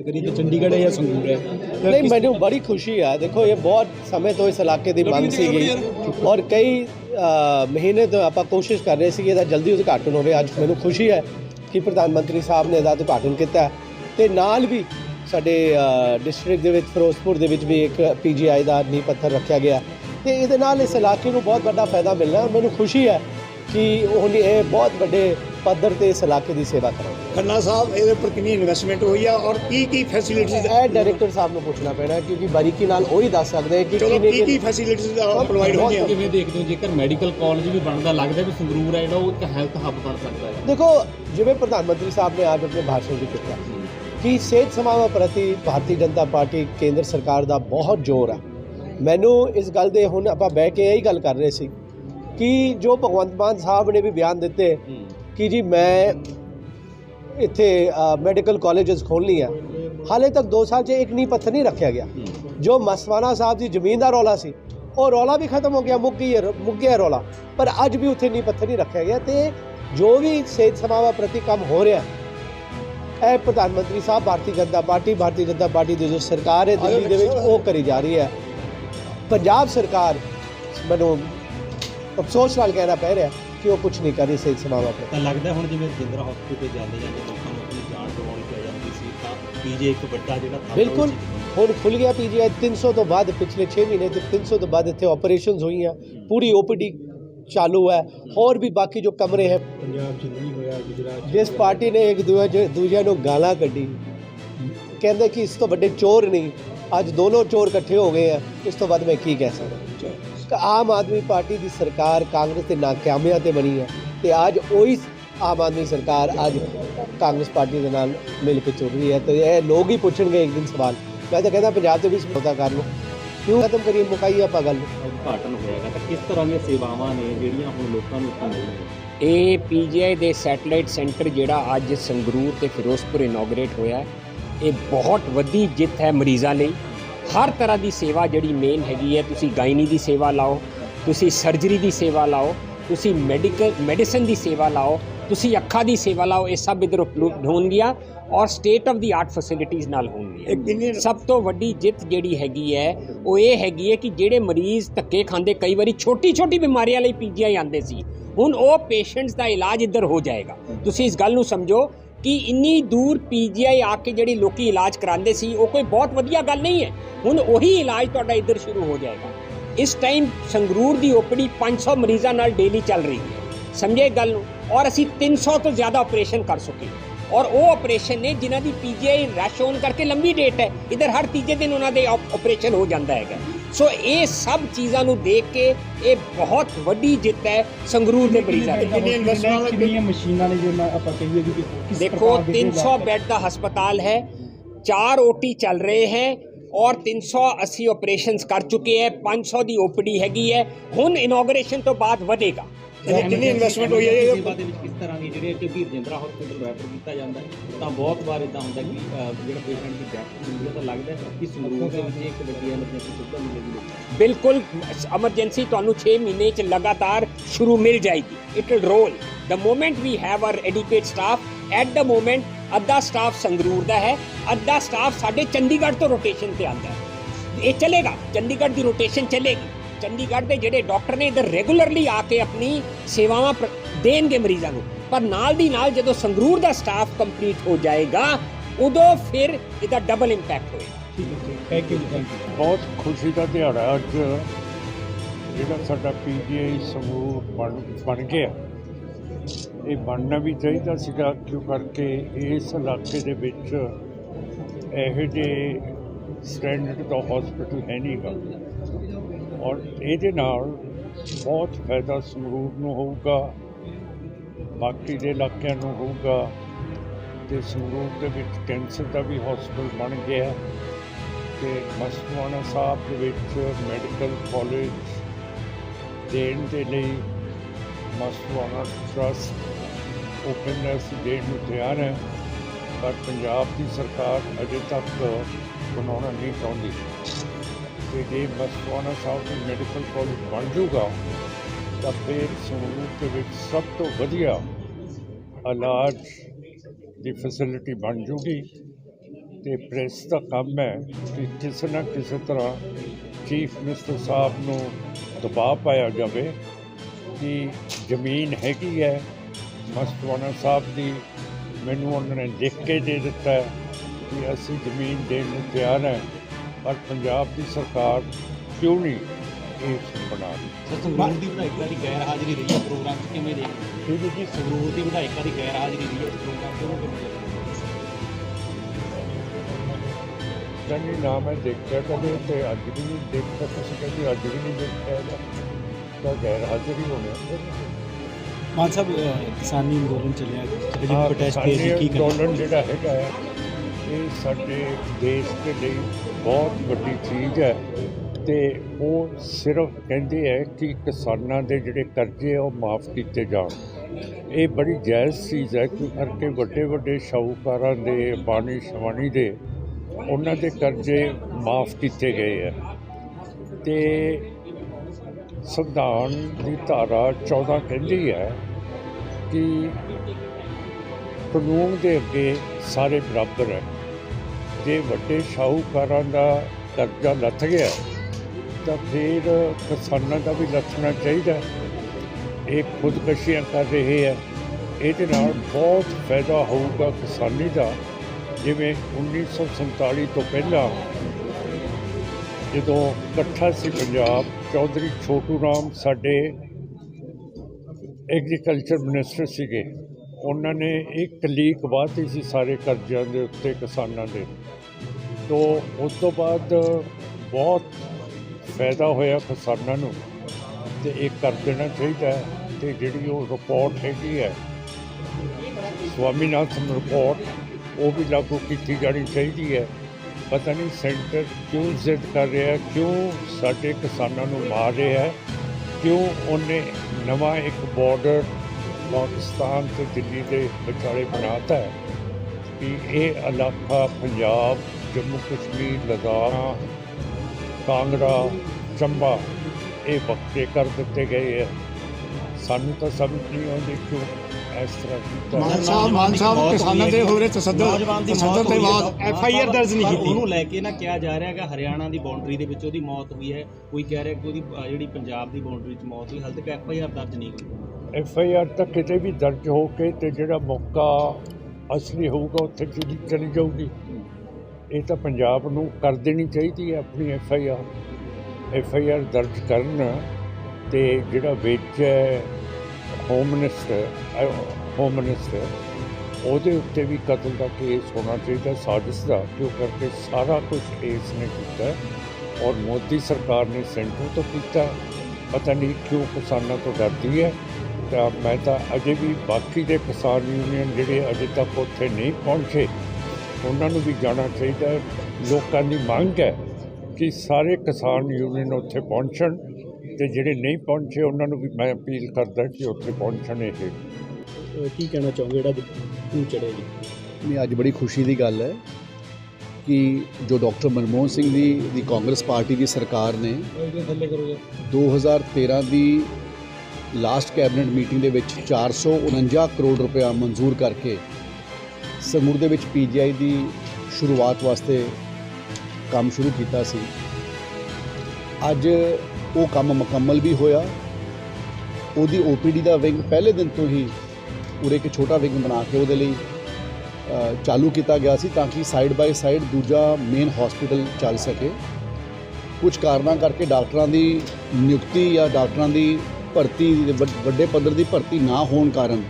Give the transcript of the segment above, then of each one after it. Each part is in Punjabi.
ਕਰੀ ਤੇ ਚੰਡੀਗੜ੍ਹ ਹੈ ਜਾਂ ਸੰਗਰੂਰ ਹੈ। ਨਹੀਂ ਮੈਨੂੰ ਬੜੀ ਖੁਸ਼ੀ ਹੈ ਦੇਖੋ ਇਹ ਬਹੁਤ ਸਮੇਂ ਤੋਂ ਇਸ ਇਲਾਕੇ ਦੀ ਮੰਗ ਸੀਗੀ। ਔਰ ਕਈ ਮਹੀਨੇ ਤੋਂ ਆਪਾਂ ਕੋਸ਼ਿਸ਼ ਕਰ ਰਹੇ ਸੀ ਕਿ ਇਹਦਾ ਜਲਦੀ ਉਦਘਾਟਨ ਹੋਵੇ। ਅੱਜ ਮੈਨੂੰ ਖੁਸ਼ੀ ਹੈ ਕਿ ਪ੍ਰਧਾਨ ਮੰਤਰੀ ਸਾਹਿਬ ਨੇ ਇਹਦਾ ਉਦਘਾਟਨ ਕੀਤਾ ਤੇ ਨਾਲ ਵੀ ਸਾਡੇ ਡਿਸਟ੍ਰਿਕਟ ਦੇ ਵਿੱਚ ਫਿਰੋਜ਼ਪੁਰ ਦੇ ਵਿੱਚ ਵੀ ਇੱਕ ਪੀਜੀਆਈ ਦਾ ਨੀਂਹ ਪੱਥਰ ਰੱਖਿਆ ਗਿਆ। ਤੇ ਇਹਦੇ ਨਾਲ ਇਸ ਇਲਾਕੇ ਨੂੰ ਬਹੁਤ ਵੱਡਾ ਫਾਇਦਾ ਮਿਲਣਾ ਮੈਨੂੰ ਖੁਸ਼ੀ ਹੈ ਕਿ ਉਹ ਇਹ ਬਹੁਤ ਵੱਡੇ ਪੱਧਰ ਤੇ ਇਸ ਇਲਾਕੇ ਦੀ ਸੇਵਾ ਕਰਨਗੇ ਖੰਨਾ ਸਾਹਿਬ ਇਹਦੇ ਉੱਪਰ ਕਿੰਨੀ ਇਨਵੈਸਟਮੈਂਟ ਹੋਈ ਆ ਔਰ ਕੀ ਕੀ ਫੈਸਿਲਿਟੀਜ਼ ਇਹ ਡਾਇਰੈਕਟਰ ਸਾਹਿਬ ਨੂੰ ਪੁੱਛਣਾ ਪੈਣਾ ਕਿਉਂਕਿ ਬਾਰੀਕੀ ਨਾਲ ਉਹੀ ਦੱਸ ਸਕਦੇ ਕਿ ਚਲੋ ਕਿੰਨੇ ਕੀ ਕੀ ਫੈਸਿਲਿਟੀਜ਼ ਪ੍ਰੋਵਾਈਡ ਹੁੰਦੀਆਂ ਕਿਵੇਂ ਦੇਖਦੇ ਹੋ? ਜੇਕਰ ਮੈਡੀਕਲ ਕਾਲਜ ਵੀ ਬਣਦਾ ਲੱਗਦਾ ਵੀ ਸੰਗਰੂਰ ਹੈ ਜਿਹੜਾ ਉਹ ਇੱਕ ਹੈਲਥ ਹੱਬ ਬਣ ਸਕਦਾ ਹੈ। ਦੇਖੋ ਜਿਵੇਂ ਪ੍ਰਧਾਨ ਮੰਤਰੀ ਸਾਹਿਬ ਨੇ ਅੱਜ ਆਪਣੇ ਭਾਸ਼ਣ ਵਿੱਚ ਕਿਹਾ ਕਿ ਸਿਹਤ ਸੇਵਾਵਾਂ ਪ੍ਰਤੀ ਭਾਰਤੀ ਜਨਤਾ ਪਾਰਟੀ ਕੇਂਦਰ ਸਰਕਾਰ ਦਾ ਬਹੁਤ ਜ਼ੋਰ ਹੈ। ਮੈਨੂੰ ਇਸ ਗੱਲ ਦੇ ਹੁਣ ਆਪਾਂ ਬਹਿ ਕੇ ਇਹੀ ਗੱਲ ਕਰ ਰਹੇ ਸੀ ਕਿ ਜੋ ਭਗਵੰਤ ਮਾਨ ਸਾਹਿਬ ਨੇ ਵੀ ਬਿਆਨ ਦਿੱਤੇ ਕਿ ਜੀ ਮੈਂ ਇੱਥੇ ਮੈਡੀਕਲ ਕਾਲਜਸ ਖੋਲ੍ਹਣੀ ਆ ਹਾਲੇ ਤੱਕ 2 ਸਾਲ 'ਚ ਇੱਕ ਨੀ ਪੱਥਰ ਨਹੀਂ ਰੱਖਿਆ ਗਿਆ। ਜੋ ਮਸਵਾਨਾ ਸਾਹਿਬ ਦੀ ਜ਼ਮੀਨ ਦਾ ਰੌਲਾ ਸੀ ਉਹ ਰੌਲਾ ਵੀ ਖਤਮ ਹੋ ਗਿਆ ਮੁੱਕ ਹੈ- ਮੁੱਕ ਗਿਆ ਰੌਲਾ। ਪਰ ਅੱਜ ਵੀ ਉੱਥੇ ਨੀ ਪੱਥਰ ਨਹੀਂ ਰੱਖਿਆ ਗਿਆ ਤੇ ਜੋ ਵੀ ਸਿਹਤ ਸੇਵਾਵਾਂ ਪ੍ਰਤੀ ਕੰਮ ਹੋ ਰਿਹਾ ਹੈ, ਇਹ ਪ੍ਰਧਾਨ ਮੰਤਰੀ ਸਾਹਿਬ ਭਾਰਤੀ ਜਨਤਾ ਪਾਰਟੀ ਭਾਰਤੀ ਜਨਤਾ ਪਾਰਟੀ ਦੀ ਜੋ ਸਰਕਾਰ ਹੈ ਦਿੱਲੀ ਦੇ ਵਿੱਚ ਉਹ ਕਰੀ ਜਾ ਰਹੀ ਹੈ। ਪੰਜਾਬ ਸਰਕਾਰ ਮੈਨੂੰ ਅਫਸੋਸ ਨਾਲ ਕਹਿਣਾ ਪੈ ਰਿਹਾ ਕਿ ਉਹ ਕੁਝ ਨਹੀਂ ਕਰ ਰਹੀ ਸਿਹਤ ਸੇਵਾਵਾਂ ਪ੍ਰਤੀ ਤਾਂ ਲੱਗਦਾ ਹੁਣ ਜਿਵੇਂ ਜਿੰਦਰਾ ਹਸਪੀਟਲ ਜਾਂਦੇ ਜਾਂਦੇ ਲੋਕਾਂ ਨੂੰ ਆਪਣੀ ਜਾਨ ਗਵਾਉਣੀ ਪੈ ਜਾਂਦੀ ਸੀ ਤਾਂ ਪੀਜੇ ਇੱਕ ਵੱਡਾ ਜਿਹੜਾ ਥੰਮ ਬਿਲਕੁਲ। ਸੀ। ਹੁਣ ਖੁੱਲ ਗਿਆ ਪੀਜੀਆਈ 300 ਤੋਂ ਬਾਅਦ ਪਿਛਲੇ 6 ਮਹੀਨੇ ਤੇ 300 ਤੋਂ ਬਾਅਦ ਇੱਥੇ ਆਪਰੇਸ਼ਨਸ ਹੋਈਆਂ ਪੂਰੀ ਓਪੀਡੀ ਚਾਲੂ ਹੈ ਹੋਰ ਵੀ ਬਾਕੀ ਜੋ ਕਮਰੇ ਹੈ। ਪੰਜਾਬ ਚ ਨਹੀਂ ਹੋਇਆ ਗੁਜਰਾਤ 'ਚ ਜਿਸ ਪਾਰਟੀ ਨੇ ਇੱਕ ਦੂਜੇ ਦੂਜਿਆਂ ਨੂੰ ਗਾਲਾਂ ਕੱਢੀ ਕਹਿੰਦੇ ਕਿ ਇਸ ਤੋਂ ਵੱਡੇ ਚੋਰ ਨਹੀਂ ਅੱਜ ਦੋਨੋਂ ਚੋਰ ਇਕੱਠੇ ਹੋ ਗਏ ਆ ਆਮ ਆਦਮੀ ਪਾਰਟੀ ਦੀ ਸਰਕਾਰ ਕਾਂਗਰਸ ਦੇ ਨਾਕਾਮੀਆਂ ਤੇ ਬਣੀ ਹੈ ਤੇ ਅੱਜ ਉਹੀ ਆਮ ਆਦਮੀ ਸਰਕਾਰ ਅੱਜ ਕਾਂਗਰਸ ਪਾਰਟੀ ਦੇ ਨਾਲ ਮਿਲ ਕੇ ਚੱਲ ਰਹੀ ਹੈ ਤੇ ਇਹ ਲੋਕ ਹੀ ਪੁੱਛਣਗੇ ਇੱਕ ਦਿਨ ਸਵਾਲ। ਮੈਂ ਤਾਂ ਕਹਿੰਦਾ ਪੰਜਾਬ ਦੇ ਵੀ ਸਮਝੌਤਾ ਕਰ ਲਓ। ਕਿਉਂ ਖਤਮ ਕਰੀਏ ਮੁਕਾਈਏ ਆਪਾਂ ਗੱਲ? ਨੂੰ ਉਦਘਾਟਨ ਹੋਇਆਗਾ ਤਾਂ ਕਿਸ ਤਰ੍ਹਾਂ ਦੀਆਂ ਸੇਵਾਵਾਂ ਨੇ ਜਿਹੜੀਆਂ ਹੁਣ ਲੋਕਾਂ ਨੂੰ ਇੱਥੋਂ ਮਿਲਣਗੀਆਂ ਇਹ ਪੀਜੀਆਈ ਦੇ ਸੈਟੇਲਾਈਟ ਸੈਂਟਰ ਜਿਹੜਾ ਅੱਜ ਸੰਗਰੂਰ ਤੇ ਫਿਰੋਜ਼ਪੁਰ ਇਨੋਗਰੇਟ ਹੋਇਆ ਹੈ, ਇਹ ਬਹੁਤ ਵੱਡੀ ਜਿੱਤ ਹੈ ਮਰੀਜ਼ਾਂ ਲਈ। ਹਰ ਤਰ੍ਹਾਂ ਦੀ ਸੇਵਾ ਜਿਹੜੀ ਮੇਨ ਹੈਗੀ ਹੈ ਤੁਸੀਂ ਗਾਇਨੀ ਦੀ ਸੇਵਾ ਲਾਓ ਤੁਸੀਂ ਸਰਜਰੀ ਦੀ ਸੇਵਾ ਲਾਓ ਤੁਸੀਂ ਮੈਡੀਕਲ ਮੈਡੀਸਨ ਦੀ ਸੇਵਾ ਲਾਓ ਤੁਸੀਂ ਅੱਖਾਂ ਦੀ ਸੇਵਾ ਲਾਓ ਇਹ ਸਭ ਇਧਰ ਉਪਲਬਧ ਹੋਣਗੀਆਂ ਔਰ ਸਟੇਟ ਆਫ ਦੀ ਆਰਟ ਫੈਸਿਲਿਟੀਆਂ ਨਾਲ ਹੋਣਗੀਆਂ। ਸਭ ਤੋਂ ਵੱਡੀ ਜਿੱਤ ਜਿਹੜੀ ਹੈਗੀ ਹੈ ਉਹ ਇਹ ਹੈਗੀ ਹੈ ਕਿ ਜਿਹੜੇ ਮਰੀਜ਼ ਧੱਕੇ ਖਾਂਦੇ ਕਈ ਵਾਰੀ ਛੋਟੀ ਛੋਟੀ ਬਿਮਾਰੀਆਂ ਲਈ ਪੀਜੀਆਈ ਆਉਂਦੇ ਸੀ ਹੁਣ ਉਹ ਪੇਸ਼ੈਂਟਸ ਦਾ ਇਲਾਜ ਇੱਧਰ ਹੋ ਜਾਏਗਾ। ਤੁਸੀਂ ਇਸ ਗੱਲ ਨੂੰ ਸਮਝੋ ਕਿ ਇੰਨੀ ਦੂਰ ਪੀਜੀਆਈ ਆ ਕੇ ਜਿਹੜੀ ਲੋਕੀ ਇਲਾਜ ਕਰਾਉਂਦੇ ਸੀ, ਉਹ ਕੋਈ ਬਹੁਤ ਵਧੀਆ ਗੱਲ ਨਹੀਂ ਹੈ। ਹੁਣ ਉਹੀ ਇਲਾਜ ਤੁਹਾਡਾ ਇੱਧਰ ਸ਼ੁਰੂ ਹੋ ਜਾਏਗਾ। ਇਸ ਟਾਈਮ ਸੰਗਰੂਰ ਦੀ ਓਪੀਡੀ 500 ਮਰੀਜ਼ਾਂ ਨਾਲ ਡੇਲੀ ਚੱਲ ਰਹੀ ਹੈ। ਸਮਝੇ ਗੱਲ ਨੂੰ? ਔਰ ਅਸੀਂ 300 ਤੋਂ ਜ਼ਿਆਦਾ ਆਪਰੇਸ਼ਨ ਕਰ ਚੁੱਕੇ ਔਰ ਉਹ ਆਪਰੇਸ਼ਨ ਨੇ ਜਿਨ੍ਹਾਂ ਦੀ ਪੀਜੀਆਈ ਰਸ਼ ਹੋਣ ਕਰਕੇ ਲੰਬੀ ਡੇਟ ਹੈ ਇਧਰ ਹਰ ਤੀਜੇ ਦਿਨ ਉਹਨਾਂ ਦੇ ਆਪਰੇਸ਼ਨ ਹੋ ਜਾਂਦਾ ਹੈਗਾ। ਸੋ ਇਹ ਸਭ ਚੀਜ਼ਾਂ ਨੂੰ ਦੇਖ ਕੇ ਇਹ ਬਹੁਤ ਵੱਡੀ ਜਿੱਤ ਹੈ ਸੰਗਰੂਰ ਦੇ ਮਰੀਜ਼ਾਂ ਦੀ ਕਿੰਨੇ ਦੇਖੋ 300 ਬੈੱਡ ਦਾ ਹਸਪਤਾਲ ਹੈ 4 ਓਟੀ ਚੱਲ ਰਹੇ ਹੈ ਔਰ 380 ਆਪਰੇਸ਼ਨਸ ਕਰ ਚੁੱਕੇ ਹੈ 500 ਦੀ ਓਪੀਡੀ ਹੈਗੀ ਹੈ। ਹੁਣ ਇਨੋਗਰੇਸ਼ਨ ਤੋਂ ਬਾਅਦ ਵਧੇਗਾ। ਇਹ ਕਿੰਨੀ ਇਨਵੈਸਟਮੈਂਟ ਹੋਈ ਹੈ ਇਹ? ਸੇਵਾ ਦੇ ਵਿੱਚ ਕਿਸ ਤਰ੍ਹਾਂ ਦੀ ਜਿਹੜੇ ਕਿਉਂਕਿ ਜਿੰਦਰਾ ਹਸਪੀਟਲ ਰੈਫਰ ਕੀਤਾ ਜਾਂਦਾ ਤਾਂ ਬਹੁਤ ਵਾਰ ਇਦਾਂ ਹੁੰਦਾ ਕਿ ਜਿਹੜਾ ਪੇਸ਼ੈਂਟ ਦੀ ਡੈਥ ਹੁੰਦੀ ਹੈ ਤਾਂ ਲੱਗਦਾ ਹੈ ਕਿ ਸੰਗਰੂਰ ਦੇ ਵਿੱਚ ਇੱਕ ਵੱਡੀ ਐਮਰਜੈਂਸੀ ਸੁਵਿਧਾ ਮਿਲੇਗੀ। ਬਿਲਕੁਲ ਐਮਰਜੈਂਸੀ ਤੁਹਾਨੂੰ 6 ਮਹੀਨੇ ਚ ਲਗਾਤਾਰ ਸ਼ੁਰੂ ਮਿਲ ਜਾਏਗੀ। It will roll the moment we have are adequate staff at the moment ਅੱਧਾ ਸਟਾਫ ਸੰਗਰੂਰ ਦਾ ਹੈ ਅੱਧਾ ਸਟਾਫ ਸਾਡੇ ਚੰਡੀਗੜ੍ਹ ਤੋਂ ਰੋਟੇਸ਼ਨ ਤੇ ਆਉਂਦਾ ਹੈ। ਇਹ ਚੱਲੇਗਾ ਚੰਡੀਗੜ੍ਹ ਦੀ ਰੋਟੇਸ਼ਨ ਚੱਲੇਗੀ। ਚੰਡੀਗੜ੍ਹ ਦੇ ਜਿਹੜੇ ਡਾਕਟਰ ਨੇ ਇਧਰ ਰੈਗੂਲਰਲੀ ਆ ਕੇ ਆਪਣੀ ਸੇਵਾਵਾਂ ਦੇਣਗੇ ਮਰੀਜ਼ਾਂ ਨੂੰ। ਪਰ ਨਾਲ ਦੀ ਨਾਲ ਜਦੋਂ ਸੰਗਰੂਰ ਦਾ ਸਟਾਫ ਕੰਪਲੀਟ ਹੋ ਜਾਏਗਾ ਉਦੋਂ ਫਿਰ ਇਹਦਾ ਡਬਲ ਇੰਪੈਕਟ ਹੋਏਗਾ। ਥੈਂਕ ਯੂ ਥੈਂਕ ਯੂ ਬਹੁਤ ਖੁਸ਼ੀ ਦਾ ਦਿਹਾੜਾ ਅੱਜ। ਜਿਹੜਾ ਸਾਡਾ ਪੀਜੀਆਈ ਸਮੂਹ ਬਣ ਬਣ ਗਿਆ। ਇਹ ਬਣਨਾ ਵੀ ਚਾਹੀਦਾ ਸੀਗਾ ਕਿਉਂ ਕਰਕੇ ਇਸ ਇਲਾਕੇ ਦੇ ਵਿੱਚ ਇਹੋ ਜਿਹੇ ਸਟੈਂਡਰਡ ਦਾ ਹਸਪੀਟਲ ਹੈ ਨਹੀਂਗਾ ਔਰ ਇਹਦੇ ਨਾਲ ਬਹੁਤ ਫਾਇਦਾ ਸੰਗਰੂਰ ਨੂੰ ਹੋਊਗਾ, ਬਾਕੀ ਦੇ ਇਲਾਕਿਆਂ ਨੂੰ ਹੋਊਗਾ ਤੇ ਸੰਗਰੂਰ ਦੇ ਵਿੱਚ ਕੈਂਸਰ ਦਾ ਵੀ ਹਸਪੀਟਲ ਬਣ ਗਿਆ ਤੇ ਮਸਤਵਾਨਾ ਸਾਹਿਬ ਦੇ ਵਿੱਚ ਮੈਡੀਕਲ ਕਾਲਜ ਦੇਣ ਦੇ ਲਈ ਮਸਤਵਾਨਾ ਟਰਸਟ ਓਪਨਨੈਸ ਦੇਣ ਨੂੰ ਤਿਆਰ ਹੈ, ਪਰ ਪੰਜਾਬ ਦੀ ਸਰਕਾਰ ਅਜੇ ਤੱਕ ਬਣਾਉਣਾ ਨਹੀਂ ਚਾਹੁੰਦੀ। ਤੇ ਜੇ ਮਸਤਵਾਨਾ ਸਾਹਿਬ ਦੀ ਮੈਡੀਕਲ ਕਾਲਜ ਬਣ ਜਾਊਗਾ, ਤਾਂ ਫਿਰ ਸੰਗਰੂਰ ਦੇ ਵਿੱਚ ਸਭ ਤੋਂ ਵਧੀਆ ਇਲਾਜ ਦੀ ਫੈਸਿਲਿਟੀ ਬਣ ਜੂਗੀ ਤੇ ਪ੍ਰੈਸ ਦਾ ਕੰਮ ਹੈ ਕਿ ਕਿਸੇ ਨਾ ਕਿਸੇ ਤਰ੍ਹਾਂ ਚੀਫ ਮਿਨਿਸਟਰ ਸਾਹਿਬ ਨੂੰ ਦਬਾਅ ਪਾਇਆ ਜਾਵੇ ਕਿ ਜ਼ਮੀਨ ਹੈਗੀ ਹੈ। ਮਸਤਵਾਨਾ ਸਾਹਿਬ ਦੀ ਮੈਨੂੰ ਉਹਨਾਂ ਨੇ ਲਿਖ ਕੇ ਦੇ ਦਿੱਤਾ ਕਿ ਅਸੀਂ ਜ਼ਮੀਨ ਦੇਣ ਨੂੰ ਤਿਆਰ ਹੈ। ਪਰ ਪੰਜਾਬ ਦੀ ਸਰਕਾਰ ਕਿਉਂ ਨਹੀਂ ਇਹ ਬਣਾ ਰਹੀ? ਸਰ ਸੰਗਰੂਰ ਦੀ ਵਿਧਾਇਕਾ ਦੀ ਗੈਰ ਹਾਜ਼ਰੀ ਰਹੀ ਹੈ ਪ੍ਰੋਗਰਾਮ 'ਚ ਕਿਵੇਂ ਦੇਖਦੇ ਠੀਕ ਹੈ ਜੀ ਸੰਗਰੂਰ ਦੀ ਵਿਧਾਇਕਾ ਦੀ ਗੈਰ ਹਾਜ਼ਰੀ ਰਹੀ ਹੈ ਇਸ ਪ੍ਰੋਗਰਾਮ 'ਚ ਉਹਨੂੰ ਕਿਵੇਂ ਦੇਖਦੇ ਜਾਨੀ ਨਾ ਮੈਂ ਦੇਖਿਆ ਕਦੇ ਤੇ ਅੱਜ ਵੀ ਨਹੀਂ ਦੇਖਿਆ ਤੁਸੀਂ ਕਹਿੰਦੇ ਅੱਜ ਵੀ ਨਹੀਂ ਦੇਖਿਆ। ਤਾਂ ਗੈਰ ਹਾਜ਼ਰ ਹੀ। ਹੋਣਾ ਮਾਨ ਸਾਹਿਬ ਕਿਸਾਨੀ ਅੰਦੋਲਨ ਚੱਲਿਆ ਜਿਹੜੇ ਹਾਂ, ਪ੍ਰੋਟੈਸਟ ਤੇ ਕੀ ਕਰਨਾ ਅੰਦੋਲਨ ਜਿਹੜਾ ਹੈਗਾ ਹੈ ਇਹ ਸਾਡੇ ਦੇਸ਼ ਦੇ ਲਈ ਬਹੁਤ ਵੱਡੀ ਚੀਜ਼ ਹੈ ਤੇ ਉਹ ਸਿਰਫ ਕਹਿੰਦੇ ਹੈ ਕਿ ਕਿਸਾਨਾਂ ਦੇ ਜਿਹੜੇ ਕਰਜ਼ੇ ਆ ਉਹ ਮਾਫ ਕੀਤੇ ਜਾਣ। ਇਹ ਬੜੀ ਜਾਇਜ਼ ਚੀਜ਼ ਹੈ ਕਿ ਕਰਕੇ ਵੱਡੇ ਵੱਡੇ ਸ਼ਾਹੂਕਾਰਾਂ ਦੇ, ਬਾਣੀ ਸ਼ਵਾਨੀ ਦੇ ਉਹਨਾਂ ਦੇ ਕਰਜ਼ੇ ਮਾਫ ਕੀਤੇ ਗਏ ਹੈ। ਤੇ ਸੰਵਿਧਾਨ ਦੀ ਧਾਰਾ 14 ਕਹਿੰਦੀ ਹੈ ਕਿ ਕਾਨੂੰਨ ਦੇ ਅੱਗੇ ਸਾਰੇ ਬਰਾਬਰ ਹੈ। ਜੇ ਵੱਡੇ ਸ਼ਾਹੂਕਾਰਾਂ ਦਾ ਕਰਜ਼ਾ ਲੱਥ ਗਿਆ, ਤਾਂ ਫਿਰ ਕਿਸਾਨਾਂ ਦਾ ਵੀ ਲੱਥਣਾ ਚਾਹੀਦਾ। ਇਹ ਖੁਦਕਸ਼ੀਆਂ ਕਰ ਰਹੇ ਹੈ, ਇਹਦੇ ਨਾਲ ਬਹੁਤ ਫਾਇਦਾ ਹੋਊਗਾ ਕਿਸਾਨੀ ਦਾ, ਜਿਵੇਂ 1947 ਤੋਂ ਪਹਿਲਾਂ ਜਦੋਂ ਇਕੱਠਾ ਸੀ ਪੰਜਾਬ, ਚੌਧਰੀ ਛੋਟੂ ਰਾਮ ਸਾਡੇ ਐਗਰੀਕਲਚਰ ਮਿਨਿਸਟਰ ਸੀਗੇ। ਉਹਨਾਂ ਨੇ ਇੱਕ ਲੀਕ ਵਾਤੀ ਸੀ ਸਾਰੇ ਕਰਜ਼ਿਆਂ ਦੇ ਉੱਤੇ ਕਿਸਾਨਾਂ ਦੇ। ਤੋਂ ਉਸ ਤੋਂ ਬਾਅਦ ਬਹੁਤ ਫਾਇਦਾ ਹੋਇਆ ਕਿਸਾਨਾਂ ਨੂੰ ਤੇ ਇਹ ਕਰ ਦੇਣਾ ਚਾਹੀਦਾ ਹੈ ਤੇ ਜਿਹੜੀ ਉਹ ਰਿਪੋਰਟ ਹੈਗੀ ਹੈ, ਸਵਾਮੀਨਾਥਨ ਰਿਪੋਰਟ ਉਹ ਵੀ ਲਾਗੂ ਕੀਤੀ ਜਾਣੀ ਚਾਹੀਦੀ ਹੈ। ਪਤਾ ਨਹੀਂ ਸੈਂਟਰ ਕਿਉਂ ਜ਼ਿੱਦ ਕਰ ਰਿਹਾ ਕਿਉਂ ਸਾਡੇ ਕਿਸਾਨਾਂ ਨੂੰ ਮਾਰ ਰਿਹਾ ਕਿਉਂ ਉਹਨੇ ਨਵਾਂ ਇੱਕ ਬਾਰਡਰ ਪਾਕਿਸਤਾਨ ਤੇ ਦਿੱਲੀ ਦੇ ਵਿਚਾਲੇ ਬਣਾਤਾ ਹੈ ਕਿ ਇਹ ਇਲਾਕਾ ਪੰਜਾਬ ਜੰਮੂ ਕਸ਼ਮੀਰ ਲਦਾਖ ਕਾਂਗੜਾ ਚੰਬਾ ਇਹ ਵੱਖਰੇ ਕਰ ਦਿੱਤੇ ਗਏ ਹੈ। ਸਾਨੂੰ ਤਾਂ ਸਮਝ ਨਹੀਂ ਆਉਂਦੀ ਕਿਉਂ ਇਸ ਤਰ੍ਹਾਂ ਕੀਤਾ। ਮਾਨ ਸਾਹਿਬ ਮਾਨ ਸਾਹਿਬ ਕਿਸਾਨਾਂ ਦੇ ਹੋ ਰਹੇ ਤਸੱਦਦ ਤਸੱਦਦ ਦੇ। ਬਾਅਦ ਐਫ ਆਈ ਆਰ ਦਰਜ ਨਹੀਂ ਕੀਤੀ। ਉਹਨੂੰ ਲੈ ਕੇ ਨਾ ਕਿਹਾ ਜਾ ਰਿਹਾ ਹੈਗਾ ਹਰਿਆਣਾ ਦੀ ਬਾਉਂਡਰੀ ਦੇ ਵਿੱਚ ਉਹਦੀ ਮੌਤ ਹੋਈ ਹੈ। ਕੋਈ ਕਹਿ ਰਿਹਾ ਕਿ ਉਹਦੀ ਜਿਹੜੀ ਪੰਜਾਬ ਦੀ ਬਾਉਂਡਰੀ 'ਚ ਮੌਤ ਹੋਈ ਹਾਲੇ ਤੱਕ ਐਫ ਆਈ ਆਰ ਦਰਜ ਨਹੀਂ ਹੋਈ। ਐਫ ਆਈ ਆਰ ਤਾਂ ਕਿਤੇ ਵੀ ਦਰਜ ਹੋ ਕੇ ਤੇ ਜਿਹੜਾ ਮੌਕਾ ਅਸਲੀ ਹੋਊਗਾ ਉੱਥੇ ਚਲੀ ਚਲੀ ਜਾਊਗੀ। ਇਹ ਤਾਂ ਪੰਜਾਬ ਨੂੰ ਕਰ ਦੇਣੀ ਚਾਹੀਦੀ ਹੈ ਆਪਣੀ F I R. F I R ਦਰਜ ਕਰਨ ਤੇ ਜਿਹੜਾ ਵਿੱਚ ਹੈ ਹੋਮ ਮਿਨਿਸਟਰ ਹੋਮ ਮਿਨਿਸਟਰ ਉਹਦੇ ਉੱਤੇ ਵੀ ਕਤਲ ਦਾ ਕੇਸ ਹੋਣਾ ਚਾਹੀਦਾ, ਸਾਜ਼ਿਸ਼ ਦਾ, ਕਿਉਂ ਕਰਕੇ ਸਾਰਾ ਕੁਝ ਇਸ ਨੇ ਕੀਤਾ ਔਰ ਮੋਦੀ ਸਰਕਾਰ ਨੇ ਸੈਂਟਰ ਤੋਂ ਕੀਤਾ। ਪਤਾ ਨਹੀਂ ਕਿਉਂ ਕਿਸਾਨਾਂ ਤੋਂ ਡਰਦੀ ਹੈ। ਤਾਂ ਮੈਂ ਤਾਂ ਅਜੇ ਵੀ ਬਾਕੀ ਦੇ ਕਿਸਾਨ ਯੂਨੀਅਨ ਜਿਹੜੇ ਅਜੇ ਤੱਕ ਉੱਥੇ ਨਹੀਂ ਪਹੁੰਚੇ ਉਹਨਾਂ ਨੂੰ ਵੀ ਜਾਣਾ ਚਾਹੀਦਾ ਹੈ। ਲੋਕਾਂ ਦੀ ਮੰਗ ਹੈ ਕਿ ਸਾਰੇ ਕਿਸਾਨ ਯੂਨੀਅਨ ਉੱਥੇ ਪਹੁੰਚਣ ਤੇ ਜਿਹੜੇ ਨਹੀਂ ਪਹੁੰਚੇ ਉਹਨਾਂ ਨੂੰ ਵੀ ਮੈਂ ਅਪੀਲ ਕਰਦਾ ਕਿ ਉੱਥੇ ਪਹੁੰਚਣ ਇਹ। ਕੀ ਕਹਿਣਾ ਚਾਹੋਗੇ? ਜਿਹੜਾ ਤੂੰ ਚੜਿਆ ਜੀ। ਨਹੀਂ ਅੱਜ ਬੜੀ ਖੁਸ਼ੀ ਦੀ ਗੱਲ ਹੈ ਕਿ ਜੋ ਡਾਕਟਰ ਮਨਮੋਹਨ ਸਿੰਘ ਦੀ ਦੀ ਕਾਂਗਰਸ ਪਾਰਟੀ ਦੀ ਸਰਕਾਰ ਨੇ 2013 ਦੀ ਲਾਸਟ ਕੈਬਨਿਟ ਮੀਟਿੰਗ ਦੇ ਵਿੱਚ 449 ਕਰੋੜ ਰੁਪਇਆ ਮਨਜ਼ੂਰ ਕਰਕੇ ਸੰਗਰੂਰ ਦੇ ਵਿੱਚ ਪੀਜੀਆਈ ਦੀ ਸ਼ੁਰੂਆਤ ਵਾਸਤੇ ਕੰਮ ਸ਼ੁਰੂ ਕੀਤਾ ਸੀ। ਅੱਜ ਉਹ ਕੰਮ ਮੁਕੰਮਲ ਵੀ ਹੋਇਆ। ਉਹਦੀ ਓਪੀਡੀ ਦਾ ਵਿੰਗ ਪਹਿਲੇ ਦਿਨ ਤੋਂ ਹੀ ਉਰੇ ਇੱਕ ਛੋਟਾ ਵਿੰਗ ਬਣਾ ਕੇ ਉਹਦੇ ਲਈ ਚਾਲੂ ਕੀਤਾ ਗਿਆ ਸੀ ਤਾਂ ਕਿ ਸਾਈਡ ਬਾਈ ਸਾਈਡ ਦੂਜਾ ਮੇਨ ਹਸਪੀਟਲ ਚੱਲ ਸਕੇ। ਕੁਝ ਕਾਰਨਾਂ ਕਰਕੇ ਡਾਕਟਰਾਂ ਦੀ ਨਿਯੁਕਤੀ ਜਾਂ ਡਾਕਟਰਾਂ ਦੀ ਭਰਤੀ ਦੇ ਵੱਡ- ਵੱਡੇ ਪੱਧਰ ਦੀ ਭਰਤੀ ਨਾ ਹੋਣ ਕਾਰਨ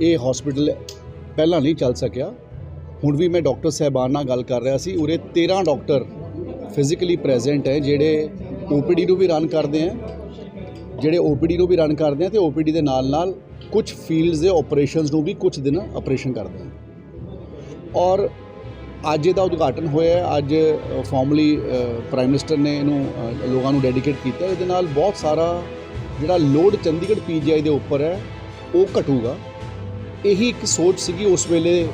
ਇਹ ਹਸਪੀਟਲ ਪਹਿਲਾਂ ਨਹੀਂ ਚੱਲ ਸਕਿਆ। ਹੁਣ ਵੀ ਮੈਂ ਡਾਕਟਰ ਸਾਹਿਬਾਨ ਨਾਲ ਗੱਲ ਕਰ ਰਿਹਾ ਸੀ। ਉਰੇ 13 ਡਾਕਟਰ ਫਿਜ਼ੀਕਲੀ ਪ੍ਰੈਜ਼ੈਂਟ ਹੈ, ਜਿਹੜੇ ਓਪੀਡੀ ਨੂੰ ਵੀ ਰਨ ਕਰਦੇ ਆ ਜਿਹੜੇ ਓਪੀਡੀ ਨੂੰ ਵੀ ਰਨ ਕਰਦੇ ਆ ਤੇ ਓਪੀਡੀ ਦੇ ਨਾਲ ਨਾਲ ਕੁਝ ਫੀਲਡਸ ਦੇ ਆਪਰੇਸ਼ਨਸ ਨੂੰ ਵੀ ਕੁਝ ਦਿਨ ਆਪਰੇਸ਼ਨ ਕਰਦੇ ਆ ਔਰ ਅੱਜ ਇਹਦਾ ਉਦਘਾਟਨ ਹੋਇਆ ਅੱਜ ਫਾਰਮਲੀ ਪ੍ਰਾਈਮ ਮਿਨਿਸਟਰ ਨੇ ਇਹਨੂੰ ਲੋਕਾਂ ਨੂੰ ਡੈਡੀਕੇਟ ਕੀਤਾ ਇਹਦੇ ਨਾਲ ਬਹੁਤ ਸਾਰਾ ਜਿਹੜਾ ਲੋਡ ਚੰਡੀਗੜ੍ਹ ਪੀਜੀਆਈ ਦੇ ਉੱਪਰ ਹੈ, ਉਹ ਘਟੂਗਾ। ਇਹੀ ਇੱਕ ਸੋਚ ਸੀਗੀ ਉਸ ਵੇਲੇ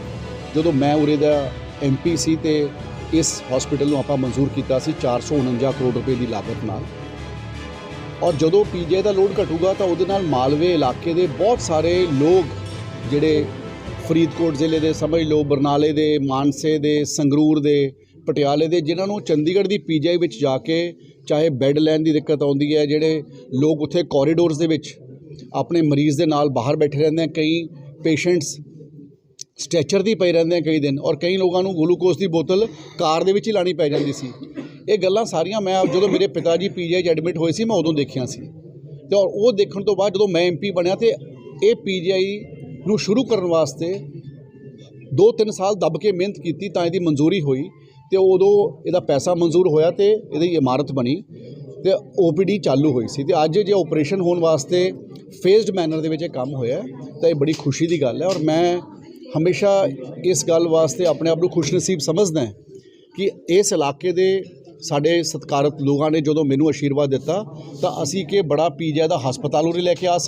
ਜਦੋਂ ਮੈਂ ਉਰੇ ਦਾ ਐਮਪੀ ਸੀ ਤੇ ਇਸ ਹਸਪੀਟਲ ਨੂੰ ਆਪਾਂ ਮਨਜ਼ੂਰ ਕੀਤਾ ਸੀ 449 ਕਰੋੜ ਰੁਪਏ ਦੀ ਲਾਗਤ ਨਾਲ। ਔਰ ਜਦੋਂ ਪੀਜੀਆਈ ਦਾ ਲੋਡ ਘਟੂਗਾ ਤਾਂ ਉਹਦੇ ਨਾਲ ਮਾਲਵੇ ਇਲਾਕੇ ਦੇ ਬਹੁਤ ਸਾਰੇ ਲੋਕ ਜਿਹੜੇ ਫਰੀਦਕੋਟ ਜ਼ਿਲ੍ਹੇ ਦੇ, ਸਮਝ ਲਓ ਬਰਨਾਲੇ ਦੇ, ਮਾਨਸੇ ਦੇ, ਸੰਗਰੂਰ ਦੇ ਪਟਿਆਲੇ ਦੇ ਜਿਨ੍ਹਾਂ ਨੂੰ ਚੰਡੀਗੜ੍ਹ ਦੀ ਪੀਜੀਆਈ ਵਿੱਚ ਜਾ ਕੇ ਚਾਹੇ ਬੈੱਡ ਲੈਣ ਦੀ ਦਿੱਕਤ ਆਉਂਦੀ ਹੈ, ਜਿਹੜੇ ਲੋਕ ਉੱਥੇ ਕੋਰੀਡੋਰਸ ਦੇ ਵਿੱਚ ਆਪਣੇ ਮਰੀਜ਼ ਦੇ ਨਾਲ ਬਾਹਰ ਬੈਠੇ ਰਹਿੰਦੇ ਆ ਕਈ ਪੇਸ਼ੈਂਟਸ ਸਟ੍ਰੈਚਰ ਦੀ ਪਏ ਰਹਿੰਦੇ ਆ ਕਈ ਦਿਨ ਔਰ ਕਈ ਲੋਕਾਂ ਨੂੰ ਗਲੂਕੋਜ਼ ਦੀ ਬੋਤਲ ਕਾਰ ਦੇ ਵਿੱਚ ਹੀ ਲਾਣੀ ਪੈ ਜਾਂਦੀ ਸੀ। ਇਹ ਗੱਲਾਂ ਸਾਰੀਆਂ ਮੈਂ ਜਦੋਂ ਮੇਰੇ ਪਿਤਾ ਜੀ ਪੀਜੀਆਈ 'ਚ ਐਡਮਿਟ ਹੋਏ ਸੀ, ਮੈਂ ਉਦੋਂ ਦੇਖੀਆਂ ਸੀ। ਤੇ ਔਰ ਉਹ ਦੇਖਣ ਤੋਂ ਬਾਅਦ ਜਦੋਂ ਮੈਂ ਐਮਪੀ ਬਣਿਆ ਤੇ ਇਹ ਪੀਜੀਆਈ ਨੂੰ ਸ਼ੁਰੂ ਕਰਨ ਵਾਸਤੇ 2-3 ਸਾਲ ਦੱਬ ਕੇ ਮਿਹਨਤ ਕੀਤੀ ਤਾਂ ਇਹਦੀ ਮਨਜ਼ੂਰੀ ਹੋਈ। ਤੇ ਉਦੋਂ ਇਹਦਾ ਪੈਸਾ ਮਨਜ਼ੂਰ ਹੋਇਆ ਤੇ ਇਹਦੀ ਇਮਾਰਤ ਬਣੀ ਤੇ ਓਪੀਡੀ ਚਾਲੂ ਹੋਈ ਸੀ ਤੇ ਅੱਜ ਜੇ ਆਪਰੇਸ਼ਨ ਹੋਣ ਵਾਸਤੇ ਫੇਜ਼ਡ ਮੈਨਰ ਦੇ ਵਿੱਚ ਇਹ ਕੰਮ ਹੋਇਆ ਤਾਂ ਇਹ ਬੜੀ ਖੁਸ਼ੀ ਦੀ ਗੱਲ ਹੈ ਔਰ ਮੈਂ ਹਮੇਸ਼ਾ ਇਸ ਗੱਲ ਵਾਸਤੇ ਆਪਣੇ ਆਪ ਨੂੰ ਖੁਸ਼ਨਸੀਬ ਸਮਝਦਾ ਹਾਂ ਕਿ ਇਸ ਇਲਾਕੇ ਦੇ ਸਾਡੇ ਸਤਿਕਾਰਤ ਲੋਕਾਂ ਨੇ ਜਦੋਂ ਮੈਨੂੰ ਆਸ਼ੀਰਵਾਦ ਦਿੱਤਾ ਤਾਂ ਅਸੀਂ ਕਿ ਬੜਾ ਪੀਜੀਆਈ ਦਾ ਹਸਪਤਾਲ ਉਰੇ ਲੈ ਕੇ ਆ ਸਕ